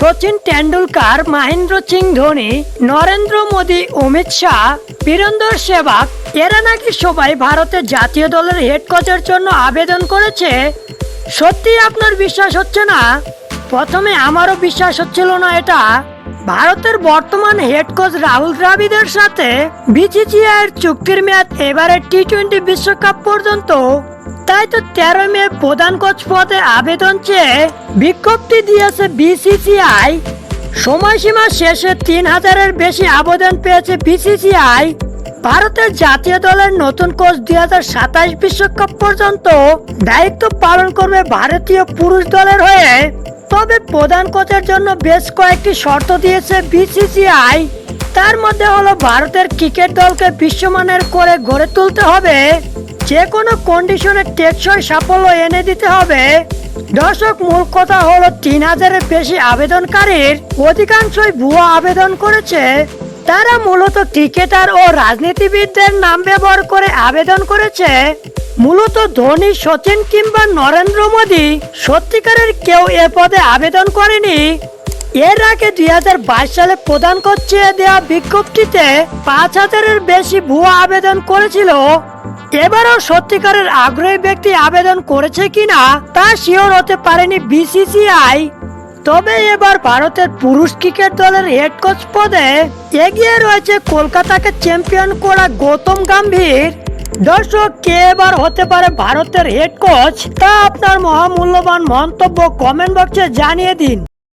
সচিন টেন্ডুলকার মহেন্দ্র সিং ধোনি, নরেন্দ্র মোদী, অমিত শাহ, বীরেন্দর সেবাক এরা নাকি সবাই ভারতের জাতীয় দলের হেড কোচের জন্য আবেদন করেছে? সত্যি আপনার বিশ্বাস হচ্ছে না? প্রথমে আমারও বিশ্বাস হচ্ছিল না এটা। ভারতের বর্তমান হেড কোচ রাহুল দ্রাবিদের সাথে বিসিসিআই এর চুক্তির মেয়াদ এবারে টি টোয়েন্টি বিশ্বকাপ পর্যন্ত তাই তো তেরো মে প্রধান কোচ পদে আবেদন চেয়ে বিজ্ঞপ্তি দিয়েছে বিসিসিআই। সময়সীমা শেষে তিন হাজারের বেশি আবেদন পেয়েছে বিসিসিআই। ভারতের জাতীয় দলের নতুন কোচ দুই হাজার সাতাশ বিশ্বকাপ পর্যন্ত দায়িত্ব পালন করবে ভারতীয় পুরুষ দলের হয়ে। তবে প্রধান কোচের জন্য বেশ কয়েকটি শর্ত দিয়েছে বিসিসিআই। তার মধ্যে হলো ভারতের ক্রিকেট দলকে বিশ্বমানের করে গড়ে তুলতে হবে। যে কোনো কন্ডিশনে টেকসই সাফল্য এনে দিতে হবে। দর্শক, মূল কথা হলো তিন হাজারের বেশি আবেদনকারীর অধিকাংশই ভুয়া আবেদন করেছে। তারা মূলত ক্রিকেটার ও রাজনীতিবিদদের নাম ব্যবহার করে আবেদন করেছে। মূলত ধোনি, সচিন কিংবা নরেন্দ্র মোদী সত্যিকারের কেউ এ পদে আবেদন করেনি। এর আগে দুই হাজার বাইশ সালে প্রদান করছে দেওয়া বিজ্ঞপ্তিতে পাঁচ হাজারের বেশি ভুয়া আবেদন করেছিল। এবারও সত্যিকারের আগ্রহী ব্যক্তি আবেদন করেছে কিনা তা শিওর হতে পারেনি বিসিসিআই। তবে এবার ভারতের পুরুষ ক্রিকেট দলের হেড কোচ পদে এগিয়ে রয়েছে কলকাতাকে চ্যাম্পিয়ন করা গৌতম গম্ভীর। দর্শক, কে এবার হতে পারে ভারতের হেড কোচ তা আপনার মহামূল্যবান মন্তব্য কমেন্ট বক্সে জানিয়ে দিন।